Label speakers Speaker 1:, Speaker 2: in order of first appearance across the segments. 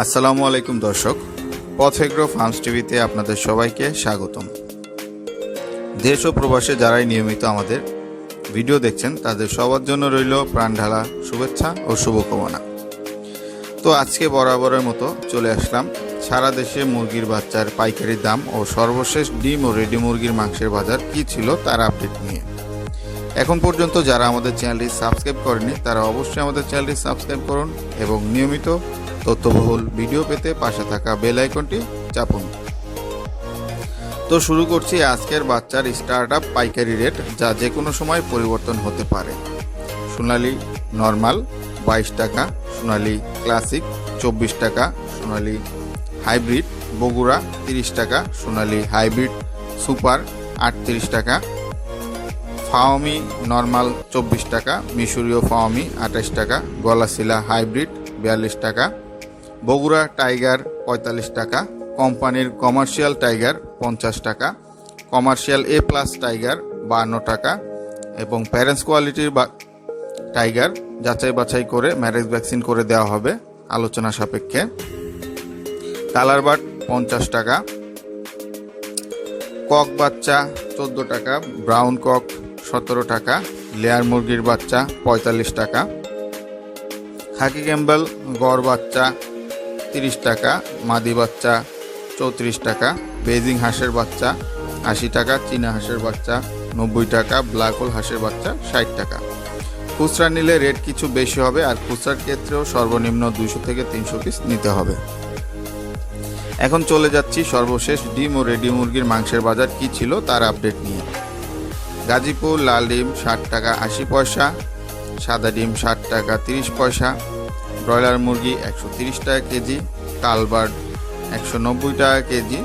Speaker 1: আসসালামু আলাইকুম দর্শক। পথেগ্রো ফার্মস টিভিতে আপনাদের সবাইকে স্বাগতম। দেশ ও প্রবাসে যারাই নিয়মিত আমাদের ভিডিও দেখছেন, তাদের সবার জন্য রইল প্রাণঢালা শুভেচ্ছা ও শুভকামনা। তো আজকে বরাবরের মতো চলে আসলাম। সারা দেশে মুরগির বাচ্চার পাইকারি দাম ও সর্বশেষ ডিম ও রেডি মুরগির মাংসের বাজার কি ছিল তার আপডেট নিয়ে। এখন পর্যন্ত যারা আমাদের চ্যানেলটি সাবস্ক্রাইব করেনি তারা অবশ্যই আমাদের চ্যানেলটি সাবস্ক্রাইব করুন এবং নিয়মিত তথ্যবহুল ভিডিও পেতে পাশে থাকা বেল আইকনটি চাপুন। তো শুরু করছি আজকের বাচ্চার স্টার্ট আপ পাইকারি রেট যা যে কোনো সময় পরিবর্তন হতে পারে। সোনালি নর্মাল বাইশ টাকা, সোনালি ক্লাসিক চব্বিশ টাকা, সোনালি হাইব্রিড বগুড়া তিরিশ টাকা, সোনালি হাইব্রিড সুপার আটত্রিশ টাকা ফাওমি নর্মাল চব্বিশ টাকা, মিশরীয় ফাওমি আঠাশ টাকা, গলাশিলা হাইব্রিড বিয়াল্লিশ টাকা, বগুড়া টাইগার পঁয়তাল্লিশ টাকা, কোম্পানির কমার্শিয়াল টাইগার পঞ্চাশ টাকা কমার্শিয়াল এ প্লাস টাইগার বাহান্ন টাকা, এবং প্যারেন্টস কোয়ালিটির বা টাইগার যাচাই বাছাই করে ম্যারেজ ভ্যাকসিন করে দেওয়া হবে আলোচনা সাপেক্ষে। কালার বাট পঞ্চাশ টাকা, কক বাচ্চা চোদ্দ টাকা ব্রাউন কক সতেরো টাকা, লেয়ার মুরগির বাচ্চা পঁয়তাল্লিশ টাকা হাকি ক্যাম্বেল গড় বাচ্চা তিরিশ টাকা, মাদি বাচ্চা চৌত্রিশ টাকা, বেজিং হাঁসের বাচ্চা আশি টাকা, চীনা হাঁসের বাচ্চা নব্বই টাকা, ব্ল্যাক হোল হাঁসের বাচ্চা ষাট টাকা। খুচরা নিলে রেট কিছু বেশি হবে আর খুচরার ক্ষেত্রেও সর্বনিম্ন দুশো থেকে তিনশো পিস নিতে হবে। এখন চলে যাচ্ছি সর্বশেষ ডিম ও রেডি মুরগির মাংসের বাজার কি ছিল তার আপডেট নিয়ে। গাজীপুর, লাল ডিম ষাট টাকা আশি পয়সা, সাদা ডিম ষাট টাকা তিরিশ পয়সা, ব্রয়লার মুরগি একশো তিরিশ টাকা কেজি কালবার্ড একশো নব্বই টাকা কেজি,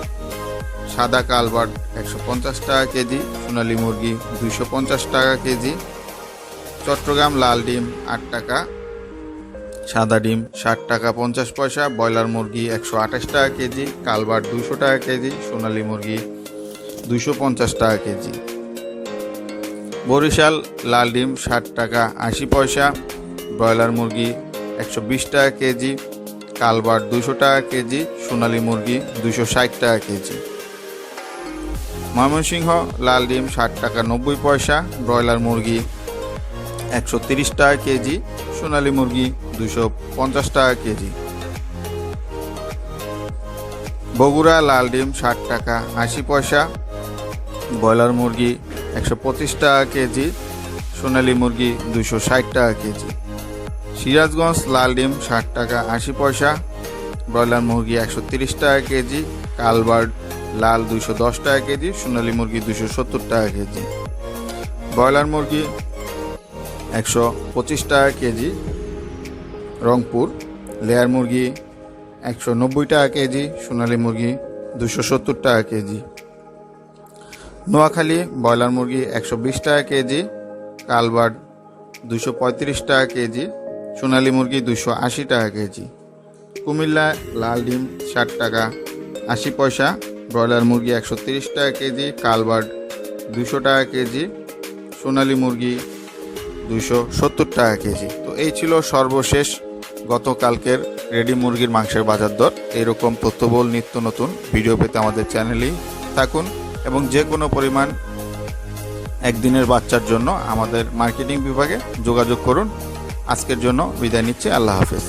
Speaker 1: সাদা কালবার্ড একশো পঞ্চাশ টাকা কেজি, সোনালী মুরগি দুইশো পঞ্চাশ টাকা কেজি, চট্টগ্রাম লাল ডিম আট টাকা, সাদা ডিম ষাট টাকা পঞ্চাশ পয়সা, ব্রয়লার মুরগি একশো আঠাশ টাকা কেজি, কালবার্ড দুশো টাকা কেজি, সোনালী মুরগি দুশো পঞ্চাশ টাকা কেজি। বরিশাল, লাল ডিম ষাট টাকা আশি পয়সা, ব্রয়লার মুরগি একশো বিশ টাকা কেজি, কালবার দুশো টাকা কেজি, সোনালী মুরগি দুশো ষাট টাকা কেজি। ময়মনসিংহ, লাল ডিম ষাট টাকা নব্বই পয়সা, ব্রয়লার মুরগি একশো তিরিশ টাকা কেজি, সোনালী মুরগি দুশো পঞ্চাশ টাকা কেজি। বগুড়া, লাল ডিম ষাট টাকা আশি পয়সা, ব্রয়লার মুরগি একশো পঁচিশ টাকা কেজি সোনালী মুরগি দুশো ষাট টাকা কেজি। সিরাজগঞ্জ লাল ডিম ষাট টাকা আশি পয়সা, ব্রয়লার মুরগি একশো তিরিশ টাকা কেজি, কালবার্ড লাল দুশো দশ টাকা কেজি, সোনালী মুরগি দুশো সত্তর টাকা কেজি। ব্রয়লার মুরগি একশো পঁচিশ টাকা কেজি, রংপুর লেয়ার মুরগি একশো নব্বই টাকা কেজি, সোনালী মুরগি দুশো সত্তর টাকা কেজি। নোয়াখালী ব্রয়লার মুরগি একশো বিশ টাকা কেজি, কালবার্ড দুশো টাকা কেজি, সোনালী মুরগি দুশো টাকা কেজি। কুমিল্লা লাল ডিম ষাট টাকা, আশি পয়সা, ব্রয়লার মুরগি একশো টাকা কেজি, কালবার্ড দুশো টাকা কেজি, সোনালী মুরগি দুশো সত্তর টাকা কেজি। তো এই ছিল সর্বশেষ গতকালকের রেডি মুরগির মাংসের বাজার দর। এরকম তথ্যবল নিত্য নতুন ভিডিও পেতে আমাদের চ্যানেলেই থাকুন। এবং যে কোনো পরিমাণ একদিনের বাচ্চার জন্য আমাদের মার্কেটিং বিভাগে যোগাযোগ করুন। আজকের জন্য বিদায় নিচ্ছে। আল্লাহ হাফেজ।